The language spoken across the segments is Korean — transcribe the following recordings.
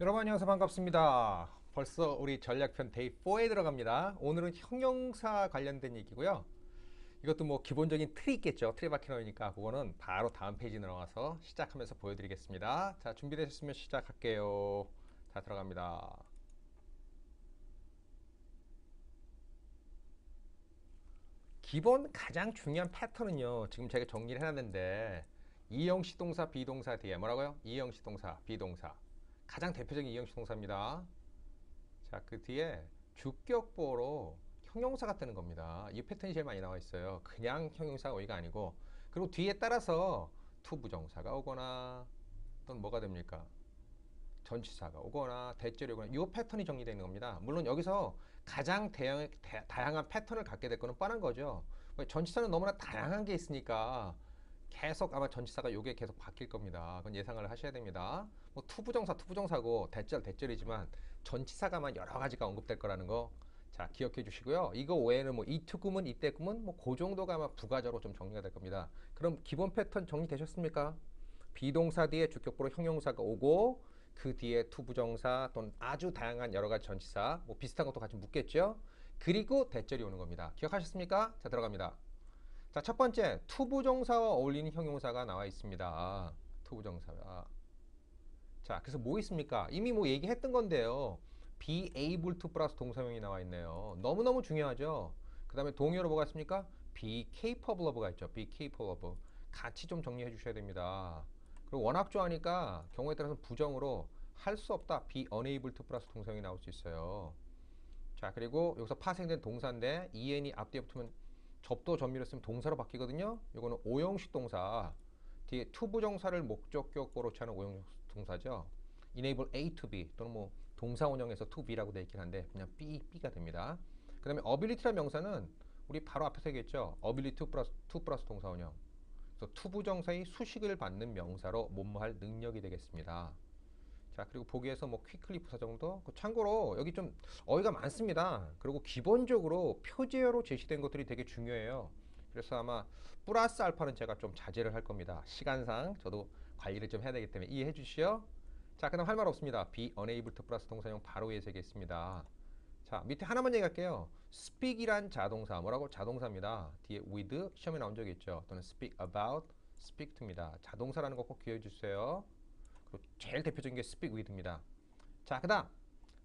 여러분 안녕하세요. 반갑습니다. 벌써 우리 전략편 데이 4에 들어갑니다. 오늘은 형용사 관련된 얘기고요. 이것도 뭐 기본적인 틀이 있겠죠. 틀이 박혀 놓으니까 그거는 바로 다음 페이지 들어가서 시작하면서 보여드리겠습니다. 자 준비되셨으면 시작할게요. 자 들어갑니다. 기본 가장 중요한 패턴은요 지금 제가 정리를 해놨는데 이형식 동사 비동사 뒤에 뭐라고요? 이형식 동사 비동사 가장 대표적인 이형식 동사입니다. 자, 그 뒤에 주격보로 형용사가 뜨는 겁니다. 이 패턴이 제일 많이 나와 있어요. 그냥 형용사가 오이가 아니고 그리고 뒤에 따라서 투부정사가 오거나 또는 뭐가 됩니까? 전치사가 오거나 대절이 오거나 이 패턴이 정리되어 있는 겁니다. 물론 여기서 가장 대형, 대, 다양한 패턴을 갖게 될 거는 뻔한 거죠. 전치사는 너무나 다양한 게 있으니까 계속 아마 전치사가 요게 계속 바뀔 겁니다. 그건 예상을 하셔야 됩니다. 뭐 투부정사 투부정사고 대절 대절이지만 전치사가만 여러 가지가 언급될 거라는 거 자, 기억해 주시고요. 이거 외에는 뭐 이투 구문, 이때 구문 뭐그 정도가 아마 부가적으로 좀 정리가 될 겁니다. 그럼 기본 패턴 정리되셨습니까? 비동사 뒤에 주격보로 형용사가 오고 그 뒤에 투부정사 또는 아주 다양한 여러 가지 전치사 뭐 비슷한 것도 같이 묻겠죠. 그리고 대절이 오는 겁니다. 기억하셨습니까? 자, 들어갑니다. 자, 첫 번째 투부정사와 어울리는 형용사가 나와 있습니다. 투부정사가. 자, 그래서 뭐 있습니까? 이미 뭐 얘기했던 건데요. be able to 플러스 동사명이 나와 있네요. 너무너무 중요하죠. 그 다음에 동의어로 뭐가 있습니까? be capable of가 있죠. be capable of. 같이 좀 정리해 주셔야 됩니다. 그리고 워낙 좋아하니까 경우에 따라서 부정으로 할 수 없다. be unable to 플러스 동사명이 나올 수 있어요. 자, 그리고 여기서 파생된 동사인데 en이 앞뒤에 붙으면 접도 전미를 쓰면 동사로 바뀌거든요. 이거는 오형식 동사 뒤에 투부정사를 목적격보로 취하는 오형식 동사죠. enable A to B 또는 뭐 동사 원형에서 to B라고 되어 있긴 한데 그냥 B, B가 됩니다. 그 다음에 ability라는 명사는 우리 바로 앞에서 얘기했죠. ability to 플러스, to 플러스 동사 원형. 투부정사의 수식을 받는 명사로 뭐뭐할 능력이 되겠습니다. 자 그리고 보기에서 뭐 퀵클리 부사 정도 그 참고로 여기 좀 어휘가 많습니다. 그리고 기본적으로 표제어로 제시된 것들이 되게 중요해요. 그래서 아마 플러스 알파는 제가 좀 자제를 할 겁니다. 시간상 저도 관리를 좀 해야 되기 때문에 이해해 주시오. 자그 다음 할 말 없습니다. Be unable to 플러스 동사용 바로 세겠습니다. 자 밑에 하나만 얘기할게요. speak이란 자동사 뭐라고? 자동사입니다. 뒤에 with 시험에 나온 적이 있죠. 또는 speak about speak to입니다. 자동사라는 거 꼭 기억해 주세요 제일 대표적인 게 speak with입니다. 자, 그 다음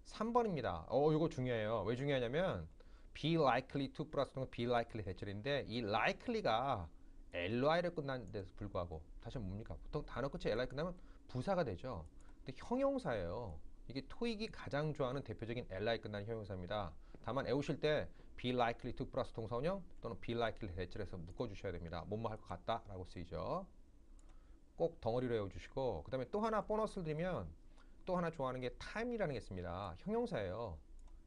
3번입니다. 어, 이거 중요해요. 왜 중요하냐면 be likely to 플러스 동 be likely 대절인데 이 likely가 ly로 끝난 데서 불구하고 다시 뭡니까? 보통 단어 끝에 ly 끝나면 부사가 되죠. 근데 형용사예요. 이게 토익이 가장 좋아하는 대표적인 ly 끝나는 형용사입니다. 다만 애우실 때 be likely to 플러스 동사원형 또는 be likely 대절해서 묶어주셔야 됩니다. 뭐뭐 할 것 같다 라고 쓰이죠. 꼭 덩어리로 외워주시고 그 다음에 또 하나 보너스를 드리면 또 하나 좋아하는 게 time이라는 게 있습니다. 형용사예요.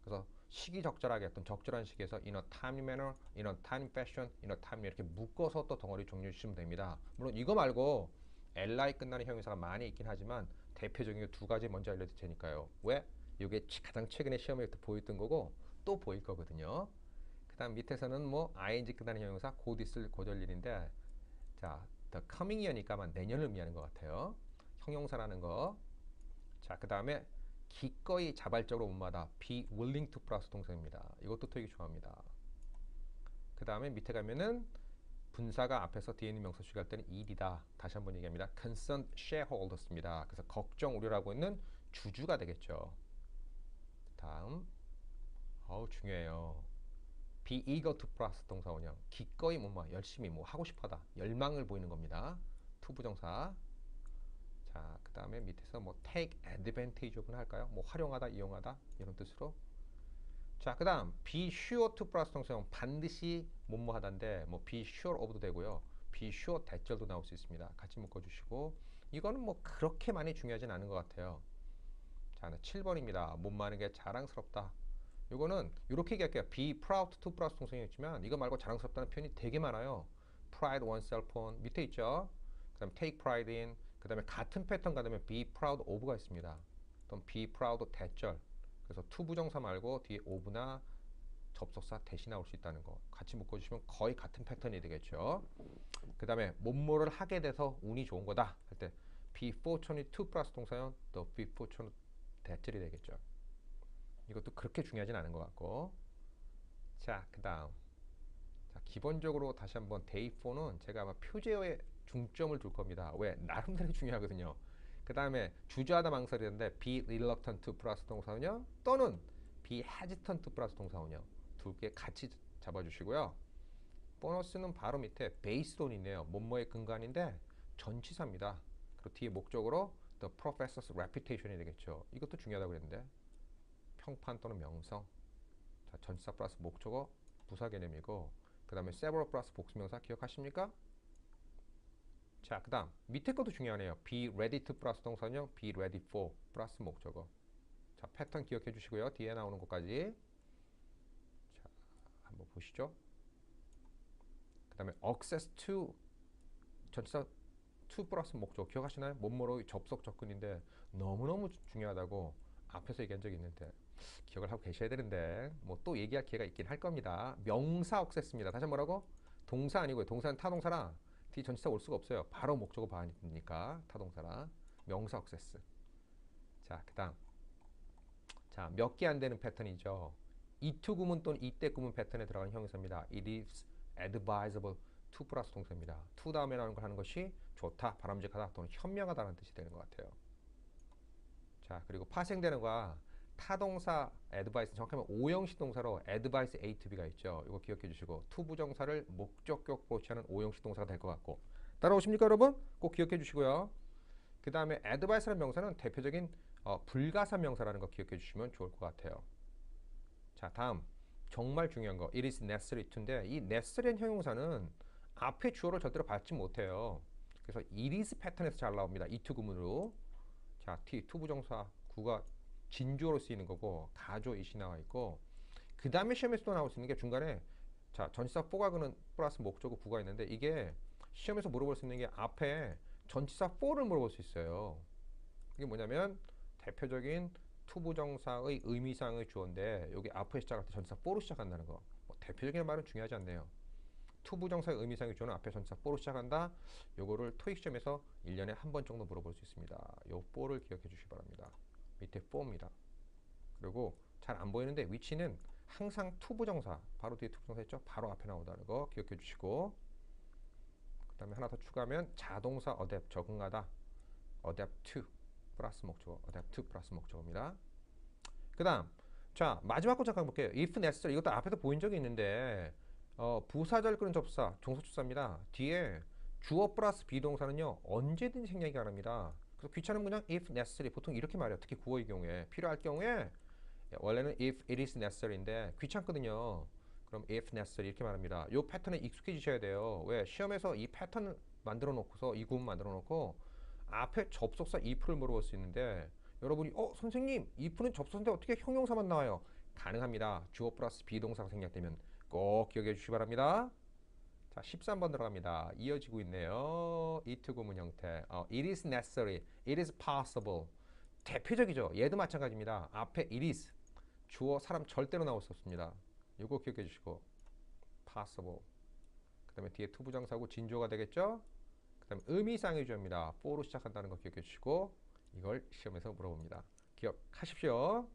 그래서 시기 적절하게 어떤 적절한 시기에서 in a timely manner, in a timely fashion, in a timely 이렇게 묶어서 또 덩어리 정리해 주시면 됩니다. 물론 이거 말고 li 끝나는 형용사가 많이 있긴 하지만 대표적인 두 가지 먼저 알려드릴 테니까요. 왜? 이게 가장 최근에 시험에 보였던 거고 또 보일 거거든요. 그 다음 밑에서는 뭐 ing 끝나는 형용사 곧 있을 고절 일인데 자 the coming year니까 아마 내년을 의미하는 것 같아요. 형용사라는 거. 자, 그 다음에 기꺼이 자발적으로 못마다 be willing to 플러스 동사입니다. 이것도 토익이 좋아합니다. 그 다음에 밑에 가면은 분사가 앞에서 뒤에 있는 명사 주할 때는 일이다. 다시 한번 얘기합니다. concerned shareholders입니다. 그래서 걱정, 우려라고 있는 주주가 되겠죠. 다음. 어우, 중요해요. Be eager to 플러스 동사 원형. 기꺼이 뭐뭐 열심히 뭐 하고 싶어다. 열망을 보이는 겁니다. 투부정사. 자그 다음에 밑에서 뭐 take advantage of는 할까요? 뭐 활용하다 이용하다 이런 뜻으로. 자그 다음 be sure to 플러스 동사 형. 반드시 뭐뭐 하다인데 뭐 be sure of도 되고요. be sure 대절도 나올 수 있습니다. 같이 묶어주시고. 이거는 뭐 그렇게 많이 중요하진 않은 것 같아요. 자 7번입니다. 못 마는 게 자랑스럽다 이거는 이렇게 얘기할게요. be proud to 플러스 동성이었지만 이거 말고 자랑스럽다는 표현이 되게 많아요. pride oneself on 밑에 있죠. 그 다음에 take pride in 그 다음에 같은 패턴 가되면 be proud of가 있습니다. 또는 be proud 대절 그래서 to 부정사 말고 뒤에 of나 접속사 대신 나올 수 있다는 거 같이 묶어주시면 거의 같은 패턴이 되겠죠. 그 다음에 뭐뭐를 하게 돼서 운이 좋은 거다 할 때 be fortunate to 플러스 동사형 또 be fortunate 대절이 되겠죠. 이것도 그렇게 중요하진 않은 것 같고. 자, 그 다음. 자, 기본적으로 다시 한번 데이 4는 제가 아마 표제어에 중점을 둘 겁니다. 왜? 나름대로 중요하거든요. 그 다음에 주저하다 망설이는데 be reluctant 플러스 동사운요 또는 be hesitant 플러스 동사운요 두 개 같이 잡아주시고요. 보너스는 바로 밑에 based on 있네요. 뭐뭐의 근간인데 전치사입니다. 그리고 뒤에 목적으로 the professor's reputation이 되겠죠. 이것도 중요하다고 그랬는데 평판 또는 명성 자, 전치사 플러스 목적어 부사 개념이고 그 다음에 several 플러스 복수명사 기억하십니까? 자, 그 다음 밑에 것도 중요하네요. be ready to 플러스 동사는요. be ready for 플러스 목적어. 자, 패턴 기억해 주시고요. 뒤에 나오는 것까지. 자, 한번 보시죠. 그 다음에 access to 전치사 to 플러스 목적어 기억하시나요? 뭐뭐로 접속 접근인데 너무너무 중요하다고 앞에서 얘기한 적이 있는데 기억을 하고 계셔야 되는데 뭐 또 얘기할 기회가 있긴 할 겁니다. 명사 억세스입니다. 다시 뭐라고? 동사 아니고요. 동사는 타동사라 뒤 전치사 올 수가 없어요. 바로 목적어 반이니까 타동사라 명사 억세스. 자, 그다음 자, 몇 개 안 되는 패턴이죠. 이투 구문 또는 이때 구문 패턴에 들어가는 형용사입니다. It is advisable to 플러스 동사입니다. to 다음에 나오는 걸 하는 것이 좋다, 바람직하다 또는 현명하다는 뜻이 되는 것 같아요. 자, 그리고 파생되는 거와 타동사 advice 정확하면 오형식 동사로 advice A to B가 있죠. 이거 기억해 주시고 to 부정사를 목적격 보치하는 오형식 동사가 될 것 같고 따라오십니까 여러분? 꼭 기억해 주시고요. 그 다음에 advice라는 명사는 대표적인 어, 불가사 명사라는 거 기억해 주시면 좋을 것 같아요. 자 다음 정말 중요한 거 it is necessary to인데 이 necessary한 형용사는 앞에 주어를 절대로 받지 못해요. 그래서 it is 패턴에서 잘 나옵니다. 이 to 구문으로 자 t to 부정사 구가 진주어로 쓰이는 거고 가조 이시 나와 있고 그 다음에 시험에서 또 나올 수 있는 게 중간에 자 전치사 4가 그는 플러스 목적어 구가 있는데 이게 시험에서 물어볼 수 있는 게 앞에 전치사 4를 물어볼 수 있어요. 이게 뭐냐면 대표적인 투부정사의 의미상의 주어인데 여기 앞에 시작할 때 전치사 4로 시작한다는 거. 뭐 대표적인 말은 중요하지 않네요. 투부정사의 의미상의 주어는 앞에 전치사 4로 시작한다. 요거를 토익 시험에서 1년에 한 번 정도 물어볼 수 있습니다. 요 4를 기억해 주시기 바랍니다. 밑에 4입니다. 그리고 잘 안 보이는데 위치는 항상 투부정사 바로 뒤에 투부정사 있죠? 바로 앞에 나오다는 거 기억해 주시고 그 다음에 하나 더 추가하면 자동사 어댑 적응하다 어댑 to 플러스 목적어 어댑 to 플러스 목적어입니다. 그 다음 자 마지막 거 잠깐 볼게요. if necessary 이것도 앞에서 보인 적이 있는데 어, 부사절 끄는 접사 종소추사입니다. 뒤에 주어 플러스 비동사는요 언제든지 생략이 가능합니다. 그래서 귀찮은 문장 if necessary 보통 이렇게 말해요. 특히 구어의 경우에 필요할 경우에 원래는 if it is necessary인데 귀찮거든요. 그럼 if necessary 이렇게 말합니다. 이 패턴에 익숙해지셔야 돼요. 왜 시험에서 이 패턴 만들어 놓고서 이 구문 만들어 놓고 앞에 접속사 if를 물어볼 수 있는데 여러분이 어 선생님 if는 접속사인데 어떻게 형용사만 나와요? 가능합니다. 주어 플러스 비동사가 생략되면 꼭 기억해 주시기 바랍니다. 자, 13번 들어갑니다. 이어지고 있네요. it 구문 형태. 어, it is necessary. it is possible. 대표적이죠. 얘도 마찬가지입니다. 앞에 it is. 주어 사람 절대로 나올 수 없습니다. 이거 기억해 주시고 possible. 그 다음에 뒤에 투부정사고 진조가 되겠죠. 그 다음에 의미상의 주어입니다. for로 시작한다는 거 기억해 주시고 이걸 시험에서 물어봅니다. 기억하십시오.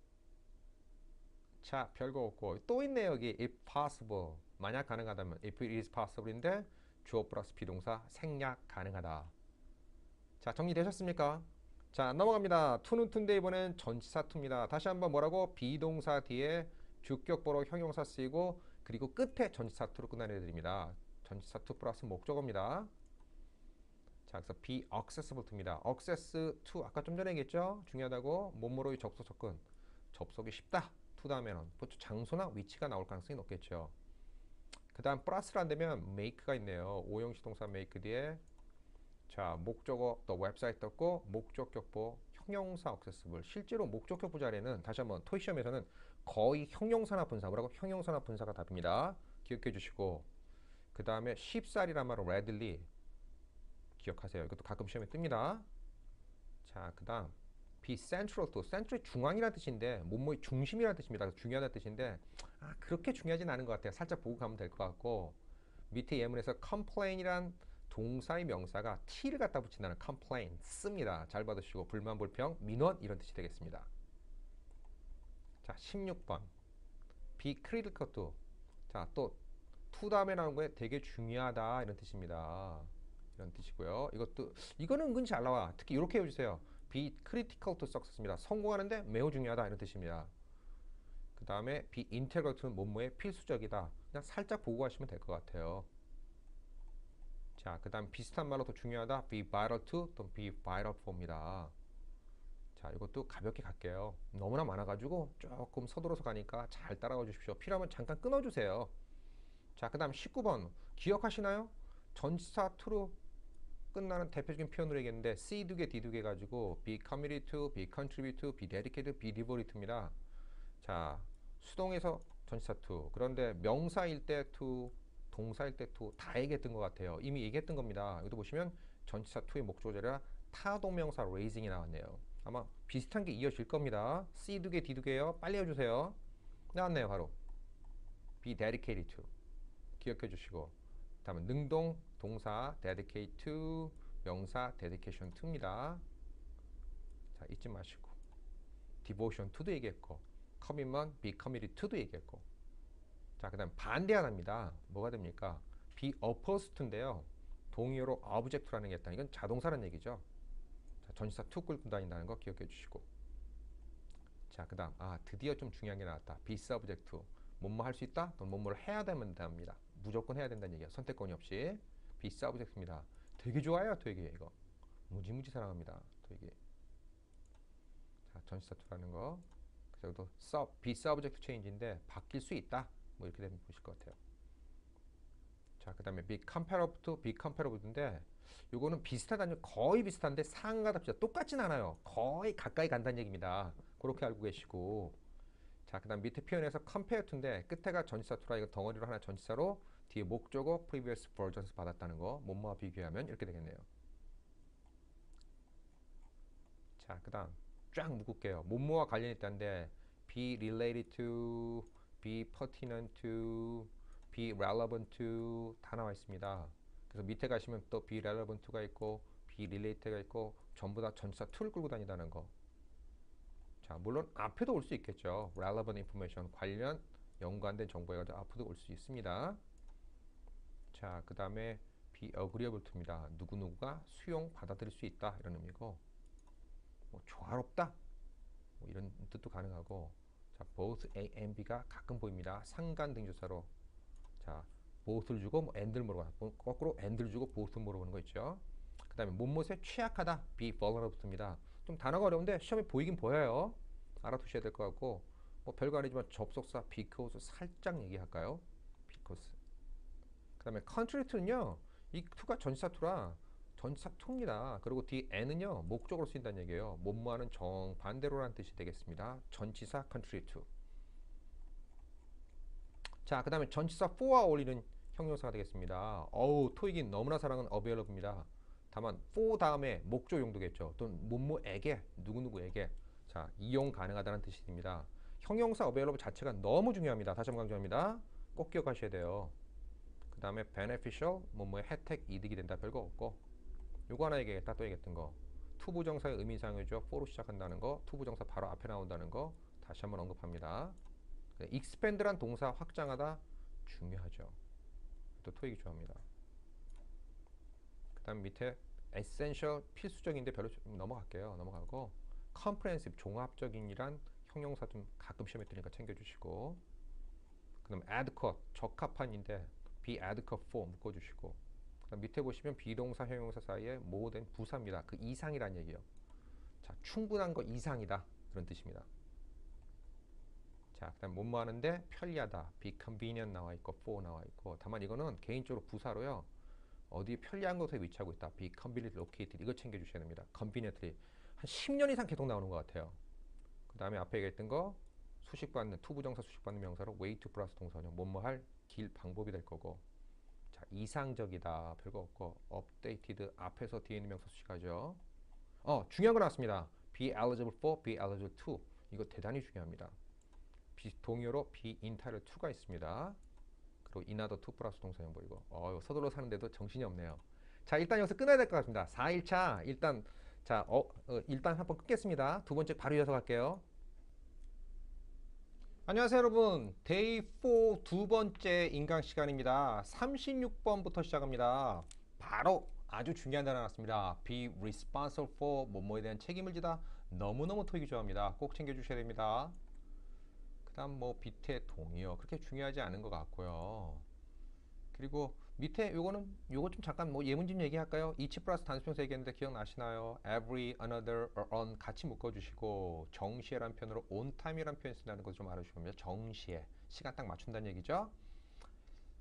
자, 별거 없고 또 있네요. 여기 if possible. 만약 가능하다면 if it is possible인데 주어 플러스 비동사 생략 가능하다. 자, 정리되셨습니까? 자, 넘어갑니다. 투는 투인데 이번엔 전치사 투입니다. 다시 한번 뭐라고? 비동사 뒤에 주격보로 형용사 쓰이고 그리고 끝에 전치사 투로 끝나는 애들입니다. 전치사 투 플러스 목적어입니다. 자, 그래서 be accessible to입니다. access to 아까 좀 전에 얘기했죠? 중요하다고 몸으로의 접속 접근. 접속이 쉽다. to 다음에는 보통 장소나 위치가 나올 가능성이 높겠죠. 그 다음 플러스를 안 되면 make가 있네요. 오형식 동사 make 뒤에 자 목적어 또 웹사이트 떴고 목적격보 형용사 accessible 실제로 목적격보 자리에는 다시 한번 토익 시험에서는 거의 형용사나 분사 뭐라고 형용사나 분사가 답입니다. 기억해 주시고 그 다음에 쉽사리란 말은 readily 기억하세요. 이것도 가끔 시험에 뜹니다. 자, 그 다음 be central to central 중앙이라는 뜻인데 뭐뭐의 중심이라는 뜻입니다. 중요하다는 뜻인데 아, 그렇게 중요하진 않은 것 같아요. 살짝 보고 가면 될 것 같고 밑에 예문에서 complain이란 동사의 명사가 t를 갖다 붙인다는 complain 씁니다. 잘 받으시고 불만 불평 민원 이런 뜻이 되겠습니다. 자, 16번. be critical to. 자, 또 to 다음에 나온 거에 되게 중요하다 이런 뜻입니다. 이런 뜻이고요. 이것도 이거는 은근히 잘 나와. 특히 이렇게 해주세요. Be critical to success입니다. 성공하는데 매우 중요하다 이런 뜻입니다. 그 다음에 be integral to는 뭐뭐에 필수적이다. 그냥 살짝 보고 가시면 될 것 같아요. 자, 그 다음 비슷한 말로 더 중요하다. be vital to 또 be vital for입니다. 자, 이것도 가볍게 갈게요. 너무나 많아가지고 조금 서둘러서 가니까 잘 따라가 주십시오. 필요하면 잠깐 끊어주세요. 자, 그 다음 19번. 기억하시나요? 전치사 to로 끝나는 대표적인 표현으로 얘기했는데 C 두 개, D 두 개 가지고 be committed to, be contribute to, be dedicated, be devoted to입니다. 자, 수동에서 전치사 to. 그런데 명사일 때 to, 동사일 때 to 다 얘기했던 것 같아요. 이미 얘기했던 겁니다. 여기도 보시면 전치사 to의 목조절이라 타동명사 raising이 나왔네요. 아마 비슷한 게 이어질 겁니다. C 두 개, D 두 개요. 빨리 해주세요. 나왔네요, 바로. be dedicated to. 기억해 주시고. 다음은 능동 동사 dedicate to 명사 dedication to입니다. 자, 잊지 마시고. devotion to도 얘기했고 commitment, be committed to도 얘기했고. 자, 그 다음 반대 하나입니다. 뭐가 됩니까? be opposed to인데요. 동의어로 object라는 게 있다. 이건 자동사라는 얘기죠. 자, 전치사 to 끌고 다닌다는 거 기억해 주시고. 자, 그 다음 아 드디어 좀 중요한 게 나왔다. be subject to 뭐뭐 할 수 있다? 또는 뭐뭐를 해야 되면 됩니다. 무조건 해야 된다는 얘기야. 선택권이 없이 be subject입니다. 되게 좋아요, 되게 이거. 무지무지 사랑합니다. 되게. 자, 전치사 to라는 거. 그래서 또 sub, be subject change인데 바뀔 수 있다. 뭐 이렇게 되면 보실 것 같아요. 자, 그 다음에 be comparable to be comparable인데 요거는 비슷하다는 거의 비슷한데 상가답니다. 똑같진 않아요. 거의 가까이 간다는 얘기입니다. 그렇게 알고 계시고 자, 그 다음 밑에 표현에서 compare to인데 끝에가 전치사 to라 이거 덩어리로 하나 전치사로 뒤에 목적어 previous versions 받았다는 거 뭐뭐와 비교하면 이렇게 되겠네요. 자, 그 다음 쫙 묶을게요. 뭐뭐와 관련이 있다는데 be related to, be pertinent to, be relevant to 다 나와 있습니다. 그래서 밑에 가시면 또 be relevant to가 있고 be related가 있고 전부 다 전치사 to를 끌고 다니다는 거. 자, 물론 앞에도 올 수 있겠죠. relevant information 관련 연관된 정보가 앞에도 올 수 있습니다. 자, 그 다음에 be agreeable to입니다. 누구누구가 수용 받아들일 수 있다 이런 의미고 뭐 조화롭다 뭐 이런 뜻도 가능하고 자, both A and B가 가끔 보입니다. 상관 등조사로 자, both를 주고 뭐 and를 물어봐 거꾸로 and를 주고 both 물어보는 거 있죠. 그 다음에 못못에 취약하다 be vulnerable입니다. 좀 단어가 어려운데 시험에 보이긴 보여요. 알아두셔야 될 것 같고 뭐 별거 아니지만 접속사 because 살짝 얘기할까요? because 그 다음에 contrary to는요 이 to가 전치사 to라 전치사 to입니다. 그리고 뒤에 and은요 목적으로 쓰인다는 얘기예요. 뭐뭐하는 정반대로라는 뜻이 되겠습니다. 전치사 contrary to 자, 그 다음에 전치사 for와 어울리는 형용사가 되겠습니다. 어우, 토익이 너무나 사랑하는 available입니다. 다만 for 다음에 목조 용도겠죠. 또는 뭐뭐에게, 누구누구에게 자, 이용 가능하다는 뜻입니다. 형용사 available 자체가 너무 중요합니다. 다시 한번 강조합니다. 꼭 기억하셔야 돼요. 그 다음에 beneficial, 뭐뭐의 혜택, 이득이 된다 별거 없고 요거 하나 얘기했다 또 얘기했던 거 투부정사의 의미상이죠. for로 시작한다는 거 투부정사 바로 앞에 나온다는 거 다시 한번 언급합니다. expand란 동사 확장하다 중요하죠. 또 토익이 좋아합니다. 그 다음 밑에 essential 필수적인데 별로 좀 넘어갈게요. 넘어가고 comprehensive 종합적인이란 형용사 좀 가끔 시험에 뜨니까 챙겨주시고 그 다음 adequate 적합한인데 adequate for 묶어주시고 밑에 보시면 비동사 형용사 사이에 모든 부사입니다. 그 이상이란 얘기예요. 자 충분한 거 이상이다 그런 뜻입니다. 자, 그다음 뭐뭐 하는데 편리하다. be convenient 나와 있고 for 나와 있고. 다만 이거는 개인적으로 부사로요. 어디 편리한 곳에 위치하고 있다. be conveniently located. 이거 챙겨 주셔야 됩니다. conveniently. 한 10년 이상 계속 나오는 것 같아요. 그다음에 앞에 얘기했던 거 수식받는 투부정사 수식받는 명사로 way to 플러스 동사죠. 뭐뭐 할 길 방법이 될 거고. 자, 이상적이다. 별거 없고 updated 앞에서 뒤에 있는 명사 수식하죠. 어, 중요한 거 나왔습니다. be eligible for, be eligible to. 이거 대단히 중요합니다. 비, 동의어로 be entitled to가 있습니다. 그리고 inother to 플러스 동사 형벌이고 어, 서둘러 사는데도 정신이 없네요. 자 일단 여기서 끊어야 될 것 같습니다. 4일차 일단 자 어, 어, 일단 한번 끊겠습니다. 두 번째 바로 이어서 갈게요. 안녕하세요 여러분. 데이 4 두 번째 인강 시간입니다. 36번부터 시작합니다. 바로 아주 중요한 단어 나왔습니다. Be responsible for 뭐뭐에 대한 책임을 지다 너무너무 토익이 좋아합니다. 꼭 챙겨주셔야 됩니다. 그 다음 뭐 밑에 동의어 그렇게 중요하지 않은 것 같고요. 그리고 밑에 요거는 요거 좀 잠깐 뭐 예문집 얘기할까요? each 플러스 단수명사 얘기했는데 기억나시나요? every, another, or on 같이 묶어주시고 정시에란 표현으로 on time이란 표현 쓴다는 거좀 알아주시면. 정시에 시간 딱 맞춘다는 얘기죠.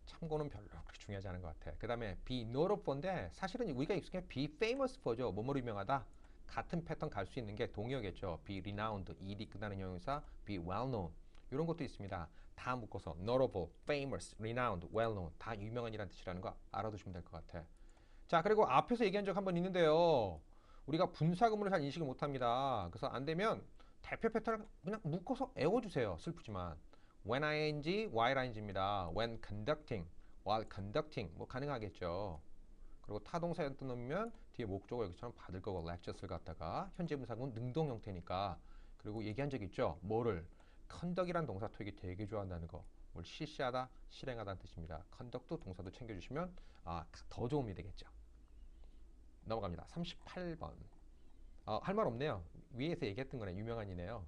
참고는 별로 그렇게 중요하지 않은 것 같아. 그 다음에 be notable for인데 사실은 우리가 익숙해 be famous for죠. 뭐뭐로 유명하다. 같은 패턴 갈 수 있는 게 동의어겠죠. be renowned, ed 끝나는 형용사 be well known 이런 것도 있습니다. 다 묶어서 notable, famous, renowned, well-known 다 유명한이라는 뜻이라는 거 알아두시면 될 것 같아. 자 그리고 앞에서 얘기한 적 한 번 있는데요. 우리가 분사구문을 잘 인식을 못합니다. 그래서 안 되면 대표 패턴을 그냥 묶어서 외워주세요. 슬프지만 when ing, while ing입니다. when conducting, while conducting 뭐 가능하겠죠. 그리고 타동사 떠놓으면 뒤에 목적어 여기처럼 받을 거고 lectures를 갖다가 현재 분사구문 능동 형태니까 그리고 얘기한 적 있죠. 뭐를 컨덕이란 동사 토익이 되게 좋아한다는 거. 뭘 실시하다, 실행하다는 뜻입니다. 컨덕도 동사도 챙겨주시면 아, 더 도움이 되겠죠. 넘어갑니다. 38번. 어, 할말 없네요. 위에서 얘기했던 거네. 유명한 이네요.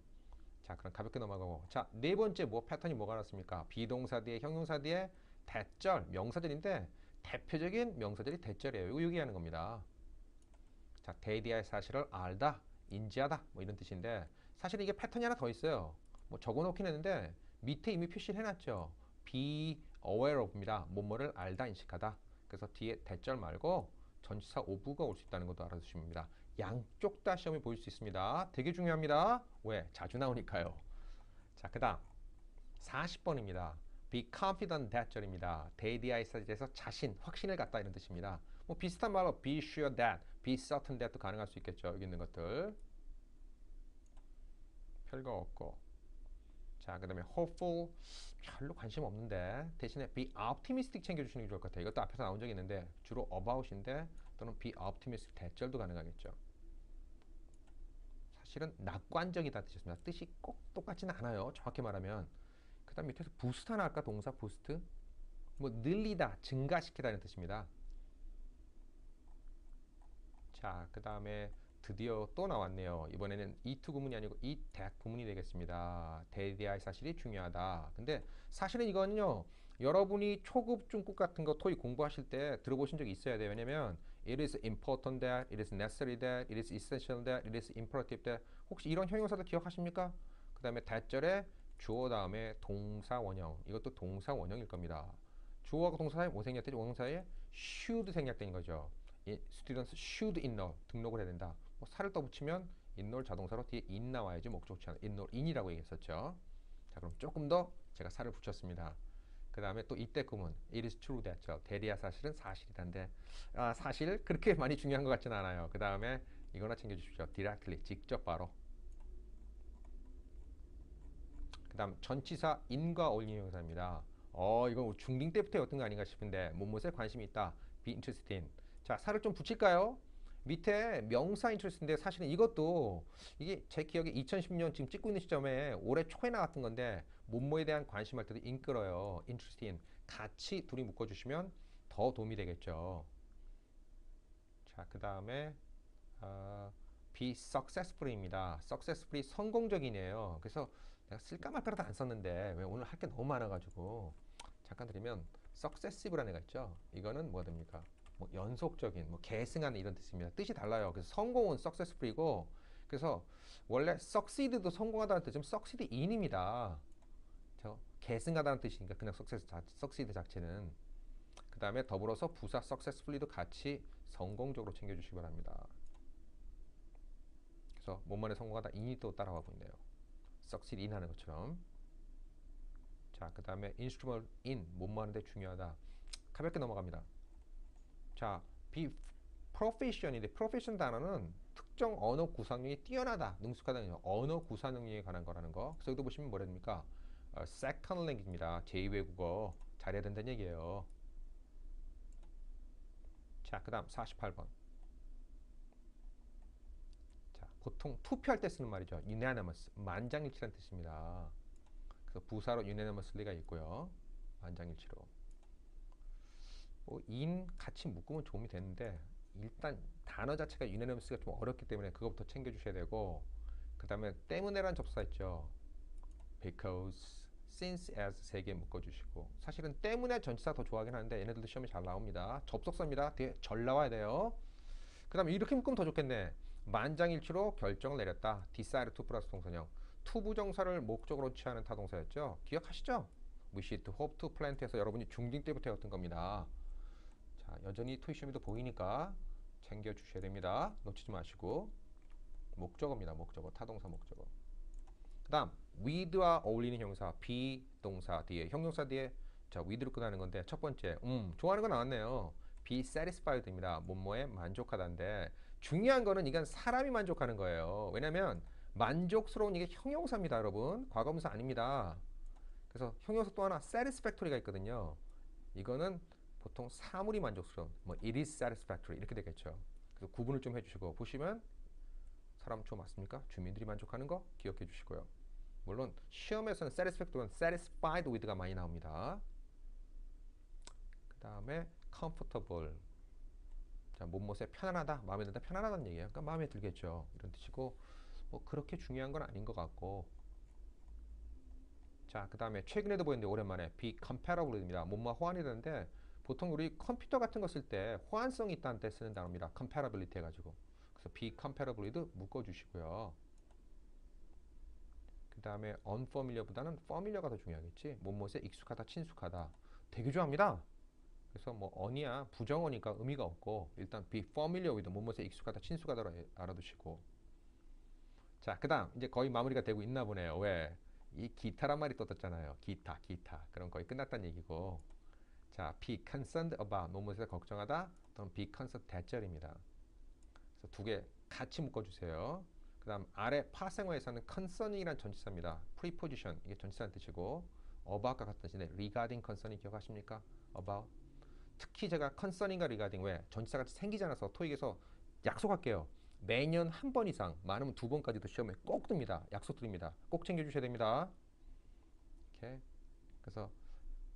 자, 그럼 가볍게 넘어가고. 자, 네 번째 뭐 패턴이 뭐가 나왔습니까? 비동사 뒤에 형용사 뒤에 대절, 명사절인데 대표적인 명사절이 대절이에요. 이거 얘기하는 겁니다. 자, 대디아의 사실을 알다, 인지하다 뭐 이런 뜻인데 사실 이게 패턴이 하나 더 있어요. 뭐 적어놓긴 했는데 밑에 이미 표시를 해놨죠. be aware of입니다. 뭐뭐를 알다 인식하다. 그래서 뒤에 대절 말고 전치사 오브가 올 수 있다는 것도 알아두시면 됩니다. 양쪽 다 시험에 보일 수 있습니다. 되게 중요합니다. 왜? 자주 나오니까요. 자, 그 다음 40번입니다. be confident that 절입니다. 대디아이사지에서 자신, 확신을 갖다 이런 뜻입니다. 뭐 비슷한 말로 be sure that, be certain that도 가능할 수 있겠죠. 여기 있는 것들. 별거 없고 자, 그 다음에 hopeful 별로 관심 없는데 대신에 be optimistic 챙겨주시는 게 좋을 것 같아요. 이것도 앞에서 나온 적이 있는데 주로 about인데 또는 be optimistic 대절도 가능하겠죠. 사실은 낙관적이다 뜻이었습니다. 뜻이 꼭 똑같지는 않아요. 정확히 말하면. 그 다음 밑에서 부스트 하나 할까? 동사 부스트. 뭐 늘리다, 증가시키다 는 뜻입니다. 자, 그 다음에 드디어 또 나왔네요. 이번에는 이투 구문이 아니고 이대 구문이 되겠습니다. 대대할 사실이 중요하다. 근데 사실은 이거는요. 여러분이 초급, 중급 같은 거 토익 공부하실 때 들어보신 적이 있어야 돼요. 왜냐면 it is important that, it is necessary that, it is essential that, it is imperative that 혹시 이런 형용사들 기억하십니까? 그 다음에 대절에 주어 다음에 동사 원형 이것도 동사 원형일 겁니다. 주어하고 동사에 뭐 생략되지? 원형사에 should 생략된 거죠. students should enroll 등록을 해야 된다. 뭐 살을 떠붙이면 인롤 자동사로 뒤에 in 나와야지 목적치 않아 인롤 in이라고 얘기했었죠. 자 그럼 조금 더 제가 살을 붙였습니다. 그 다음에 또 이때 구문 it is true that죠. 대리야 사실은 사실이란데 아, 사실 그렇게 많이 중요한 것 같지는 않아요. 그 다음에 이거나 챙겨주십시오. directly 직접 바로 그 다음 전치사 in과 어울리는 형사입니다. 어 이건 중딩 때부터 어떤 거 아닌가 싶은데 무엇에 관심이 있다. be interested in 자 살을 좀 붙일까요? 밑에 명사 인트레스인데 사실은 이것도 이게 제 기억에 2010년 지금 찍고 있는 시점에 올해 초에 나왔던 건데 몸모에 대한 관심할 때도 인 끌어요. interest in 같이 둘이 묶어주시면 더 도움이 되겠죠. 자, 그 다음에 어, be successful입니다. successfully 성공적이네요. 그래서 내가 쓸까 말까라도 안 썼는데 왜 오늘 할 게 너무 많아가지고 잠깐 드리면 successive라는 애가 있죠. 이거는 뭐가 됩니까? 뭐 연속적인, 뭐 계승하는 이런 뜻입니다. 뜻이 달라요. 그래서 성공은 successful이고, 그래서 원래 succeed도 성공하다는 뜻은 succeed in입니다. 저 계승하다는 뜻이니까 그냥 success 자, succeed 자체는 그 다음에 더불어서 부사 successfully도 같이 성공적으로 챙겨주시기 바랍니다. 그래서 몸만에 성공하다 in이 또 따라가고 있네요. succeed in 하는 것처럼. 자, 그 다음에 instrument in 몸만한데 중요하다. 가볍게 넘어갑니다. 자, be proficient인데 profession 단어는 특정 언어 구사 능력이 뛰어나다, 능숙하다는 언어 구사 능력에 관한 거라는 거. 그래서 여기도 보시면 뭐라 됩니까? 어, second language입니다. 제2외국어 잘해야 된다는 얘기예요. 자, 그 다음 48번. 자, 보통 투표할 때 쓰는 말이죠. unanimous, 만장일치라는 뜻입니다. 그래서 부사로 unanimously가 있고요. 만장일치로. 뭐 in 같이 묶으면 도움이 되는데 일단 단어 자체가 unanimously가 좀 어렵기 때문에 그것부터 챙겨 주셔야 되고 그 다음에 때문에란 접사 있죠. because, since, as 세 개 묶어 주시고 사실은 때문에 전치사 더 좋아하긴 하는데 얘네들도 시험에 잘 나옵니다. 접속사입니다. 뒤에 절 나와야 돼요. 그 다음에 이렇게 묶으면 더 좋겠네. 만장일치로 결정을 내렸다. decide to 플러스 동사형. 투부정사를 목적으로 취하는 타동사였죠. 기억하시죠? wish to, hope to, plan to에서 여러분이 중딩 때부터 했던 겁니다. 자, 여전히 토익 시험에도 보이니까 챙겨 주셔야 됩니다. 놓치지 마시고 목적어입니다. 목적어 타동사 목적어. 그 다음 with와 어울리는 형사 비동사 뒤에 형용사 뒤에 자 with로 끝나는 건데 첫 번째 음 좋아하는 거 나왔네요. be satisfied입니다. 뭐뭐에 만족하다인데 중요한 거는 이건 사람이 만족하는 거예요. 왜냐면 만족스러운 이게 형용사입니다, 여러분. 과거분사 아닙니다. 그래서 형용사 또 하나 satisfactory가 있거든요. 이거는 보통 사물이 만족스러운 뭐 it is satisfactory 이렇게 되겠죠. 그래서 구분을 좀 해주시고 보시면 사람 초 맞습니까? 주민들이 만족하는 거 기억해 주시고요. 물론 시험에서는 satisfactory는 satisfied with가 많이 나옵니다. 그 다음에 comfortable 자 몸못에 편안하다 마음에 든다 편안하다는 얘기예요. 그러니까 마음에 들겠죠. 이런 뜻이고 뭐 그렇게 중요한 건 아닌 것 같고 자 그 다음에 최근에도 보였는데 오랜만에 be comparable입니다. 몸과 호환이 되는데 보통 우리 컴퓨터 같은 거 쓸 때 호환성이 있다는 때 쓰는 단어입니다. comparability 해가지고 그래서 be comparable도 묶어주시고요. 그 다음에 unfamiliar보다는 familiar가 더 중요하겠지. 몸못에 익숙하다, 친숙하다. 되게 좋아합니다. 그래서 뭐 언이야 부정어니까 의미가 없고 일단 be familiar with 몸못에 익숙하다, 친숙하다로 알아두시고 자, 그 다음 이제 거의 마무리가 되고 있나 보네요. 왜? 이 기타란 말이 또 떴잖아요. 기타, 기타. 그럼 거의 끝났다는 얘기고. 자, be concerned about 몸못에 걱정하다. 또는 be concerned 대절입니다. 그래서 두 개 같이 묶어주세요. 그 다음 아래 파생어에서는 concerning이란 전치사입니다. preposition 이게 전치사는 뜻이고 about과 같은 뜻인데 regarding concern이 기억하십니까? about 특히 제가 concerning과 regarding 왜 전치사가 생기지 않아서 토익에서 약속할게요. 매년 한 번 이상, 많으면 두 번까지도 시험에 꼭 듭니다. 약속드립니다. 꼭 챙겨주셔야 됩니다. 이렇게 그래서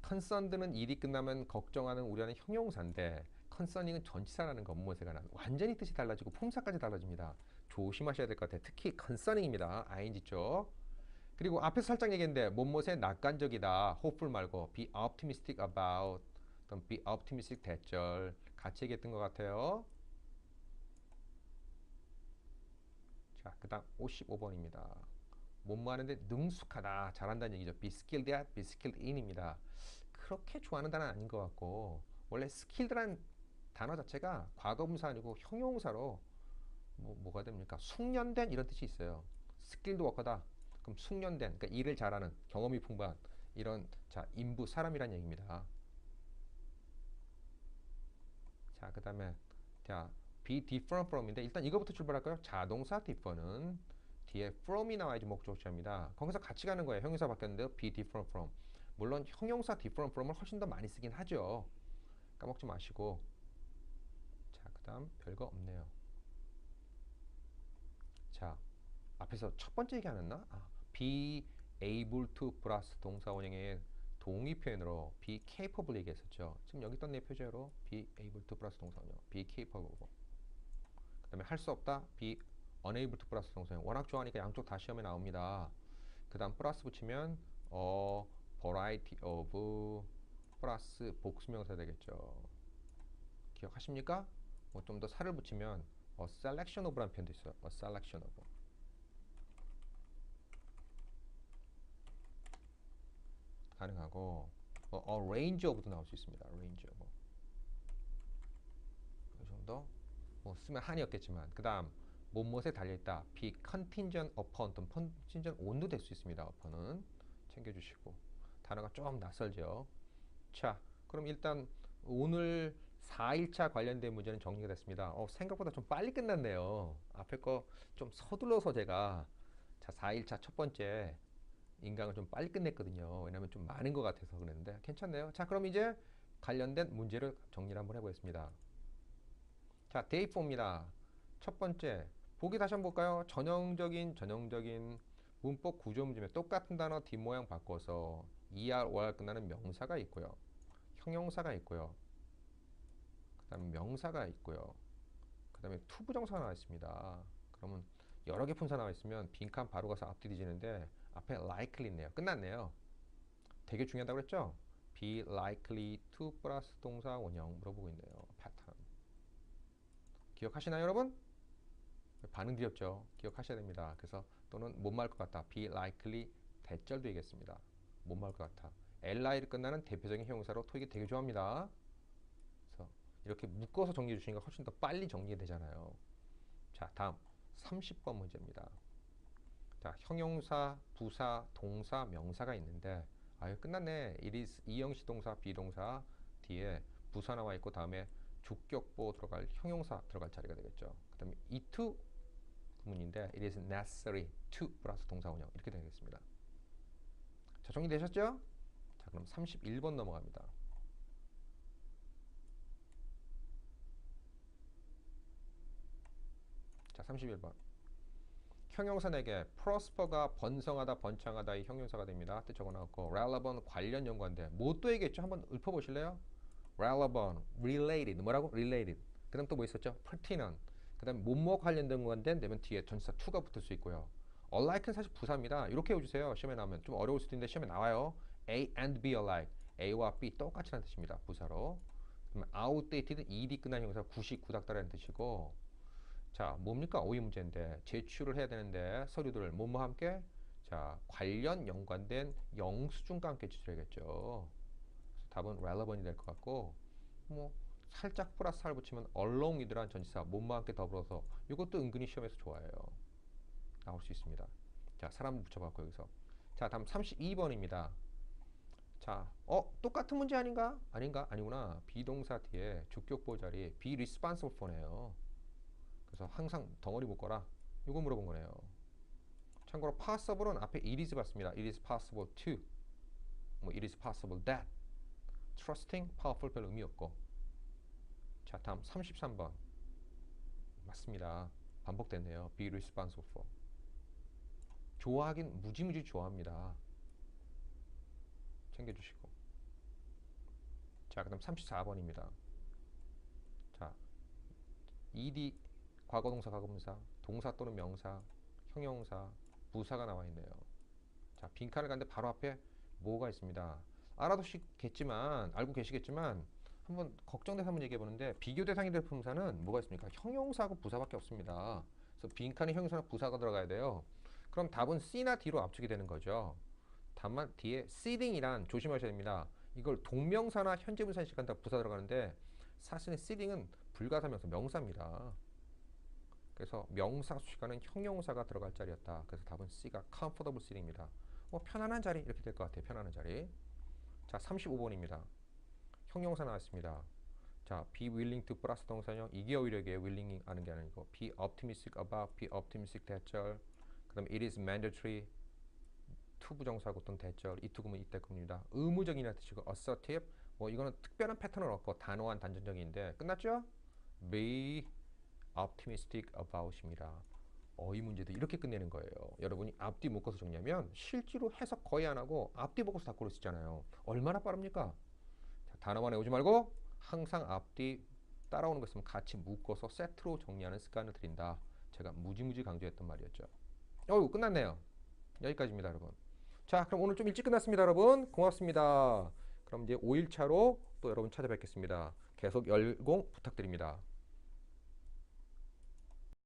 concerned는 일이 끝나면 걱정하는 우려하는 형용사인데 concerning은 전치사라는 거 무엇에 관한 완전히 뜻이 달라지고 품사까지 달라집니다. 조심하셔야 될 것 같아요. 특히 concerning입니다. ing 쪽. 그리고 앞에서 살짝 얘기했는데 못못에 낙관적이다. hopeful 말고 be optimistic about 또는 be optimistic 대절 같이 얘기했던 것 같아요. 자, 그 다음 55번입니다. 뭐뭐 하는데 능숙하다, 잘한다는 얘기죠. be skilled at, be skilled in입니다. 그렇게 좋아하는 단어는 아닌 것 같고 원래 skilled란 단어 자체가 과거분사 아니고 형용사로 뭐, 뭐가 됩니까? 숙련된 이런 뜻이 있어요. skilled worker다. 그럼 숙련된, 그러니까 일을 잘하는, 경험이 풍부한 이런 자 인부 사람이란 얘기입니다. 자, 그 다음에 자 be different from인데 일단 이거부터 출발할까요? 자동사 differ는 뒤에 from이 나와야지 목적어입니다. 거기서 같이 가는 거예요. 형용사 바뀌었는데요. be different from. 물론 형용사 different from을 훨씬 더 많이 쓰긴 하죠. 까먹지 마시고. 자, 그 다음 별거 없네요. 자, 앞에서 첫 번째 얘기 안 했나? 아, be able to 플러스 동사 원형의 동의 표현으로 be capable 얘기했었죠. 지금 여기 떴네 표제로 be able to 플러스 동사 원형, be capable. 그 다음에 할 수 없다, be unable to 플러스 동사 원형. 워낙 좋아하니까 양쪽 다 시험에 나옵니다. 그 다음 플러스 붙이면 어 variety of 플러스 복수명사 되겠죠. 기억하십니까? 뭐 좀 더 살을 붙이면 a selection of라는 표현도 있어요. a selection of. 가능하고 어, 어, range of도 나올 수 있습니다. range of. 이 정도 뭐 쓰면 한이었겠지만 그 다음 못못에 달려있다 be contingent upon 또는 contingent on도 될 수 있습니다. upon은 챙겨주시고 단어가 좀 낯설죠. 자 그럼 일단 오늘 4일차 관련된 문제는 정리가 됐습니다. 어, 생각보다 좀 빨리 끝났네요. 앞에 거 좀 서둘러서 제가 자 4일차 첫 번째 인강을 좀 빨리 끝냈거든요. 왜냐하면 좀 많은 것 같아서 그랬는데 괜찮네요. 자 그럼 이제 관련된 문제를 정리를 한번 해보겠습니다. 자 데이 4입니다. 첫 번째 보기 다시 한번 볼까요? 전형적인 전형적인 문법 구조 문제면 똑같은 단어 뒷모양 바꿔서 er, or 끝나는 명사가 있고요. 형용사가 있고요. 그 다음에 명사가 있고요. 그 다음에 투부정사가 나와 있습니다. 그러면 여러 개 품사 나와 있으면 빈칸 바로 가서 앞뒤 뒤지는데 앞에 likely 있네요. 끝났네요. 되게 중요하다고 그랬죠? be likely to 플러스 동사 원형 물어보고 있네요. 패턴. 기억하시나요, 여러분? 반응 드렸죠. 기억하셔야 됩니다. 그래서 또는 못 말 것 같다. be likely 대절도 되겠습니다. 못 말 것 같아. li를 끝나는 대표적인 형용사로 토익이 되게 좋아합니다. 그래서 이렇게 묶어서 정리해 주시니까 훨씬 더 빨리 정리되잖아요. 자, 다음 30번 문제입니다. 자, 형용사, 부사, 동사, 명사가 있는데 아유 끝났네. is 이형식 동사, 비동사 뒤에 부사 나와 있고 다음에 주격보 들어갈 형용사 들어갈 자리가 되겠죠. 그 다음에 이투 구문인데 it is necessary to 플러스 동사 원형 이렇게 되겠습니다. 자, 정리되셨죠? 자, 그럼 31번 넘어갑니다. 자, 31번. 형용사 4개, prosper가 번성하다, 번창하다의 형용사가 됩니다. 뜻 적어놨고, relevant 관련 연관돼. 뭐 또 얘기했죠? 한번 읊어보실래요? relevant, related, 뭐라고? related. 그 다음 또 뭐 있었죠? pertinent. 그 다음 뭐뭐 관련된 건데 되면 뒤에 전치사 to가 붙을 수 있고요. alike는 사실 부사입니다. 이렇게 해주세요. 시험에 나오면 좀 어려울 수도 있는데 시험에 나와요. A and B alike. A와 B 똑같이라는 뜻입니다. 부사로. 그러면 outdated, ed 끝난 형용사 구시 구닥다라는 뜻이고 자 뭡니까 오이 문제인데 제출을 해야 되는데 서류들을 뭐뭐 함께 자 관련 연관된 영수증과 함께 제출해야겠죠. 답은 relevant이 될 것 같고 뭐 살짝 플러스 살 붙이면 along이더란 전치사 뭐뭐 함께 더불어서 이것도 은근히 시험에서 좋아해요. 나올 수 있습니다. 자 사람 붙여봤고 여기서 자 다음 32번입니다. 자, 어 똑같은 문제 아닌가? 아닌가? 아니구나. 비동사 뒤에 주격보 자리에 be responsible for네요. 그래서 항상 덩어리 묶어라. 이거 물어본 거네요. 참고로 possible은 앞에 it is 봤습니다. it is possible to. 뭐 it is possible that. trusting, powerful 별 의미 없고. 자, 다음 33번. 맞습니다. 반복됐네요. be responsible for. 좋아하긴 무지무지 좋아합니다. 챙겨주시고. 자, 그 다음 34번입니다. 자, ed 과거동사, 과거분사, 동사 또는 명사, 형용사, 부사가 나와 있네요. 자, 빈칸을 갔는데 바로 앞에 뭐가 있습니다. 알아두시겠지만 알고 계시겠지만 한번 걱정돼서 한번 얘기해 보는데 비교 대상이 될 품사는 뭐가 있습니까? 형용사하고 부사밖에 없습니다. 그래서 빈칸에 형용사나 부사가 들어가야 돼요. 그럼 답은 C나 D로 압축이 되는 거죠. 다만 뒤에 seeding이란 조심하셔야 됩니다. 이걸 동명사나 현재 분사 시간다 부사 들어가는데 사실은 seeding은 불가사명사 명사입니다. 그래서 명사 수식하는 형용사가 들어갈 자리였다. 그래서 답은 C가 comfortable seating입니다. 뭐 편안한 자리 이렇게 될 것 같아요. 편안한 자리. 자, 35번입니다. 형용사 나왔습니다. 자, be willing to 플러스 동사형 이게 오히려 이게 willing 하는 게 아니고 be optimistic about, be optimistic 대절. 그다음 it is mandatory to 부정사고 또는 대절 이 투구문 이때 겁니다. 의무적이라는 뜻이고 assertive 뭐 이거는 특별한 패턴을 얻고 단호한 단전적인데 끝났죠? be optimistic about입니다. 어휘 문제도 이렇게 끝내는 거예요. 여러분이 앞뒤 묶어서 정리하면 실제로 해석 거의 안 하고 앞뒤 묶어서 다 고를 수 있잖아요. 얼마나 빠릅니까? 자, 단어만 외우지 말고 항상 앞뒤 따라오는 거 있으면 같이 묶어서 세트로 정리하는 습관을 드린다. 제가 무지무지 강조했던 말이었죠. 어유 끝났네요. 여기까지입니다, 여러분. 자, 그럼 오늘 좀 일찍 끝났습니다, 여러분. 고맙습니다. 그럼 이제 5일차로 또 여러분 찾아뵙겠습니다. 계속 열공 부탁드립니다.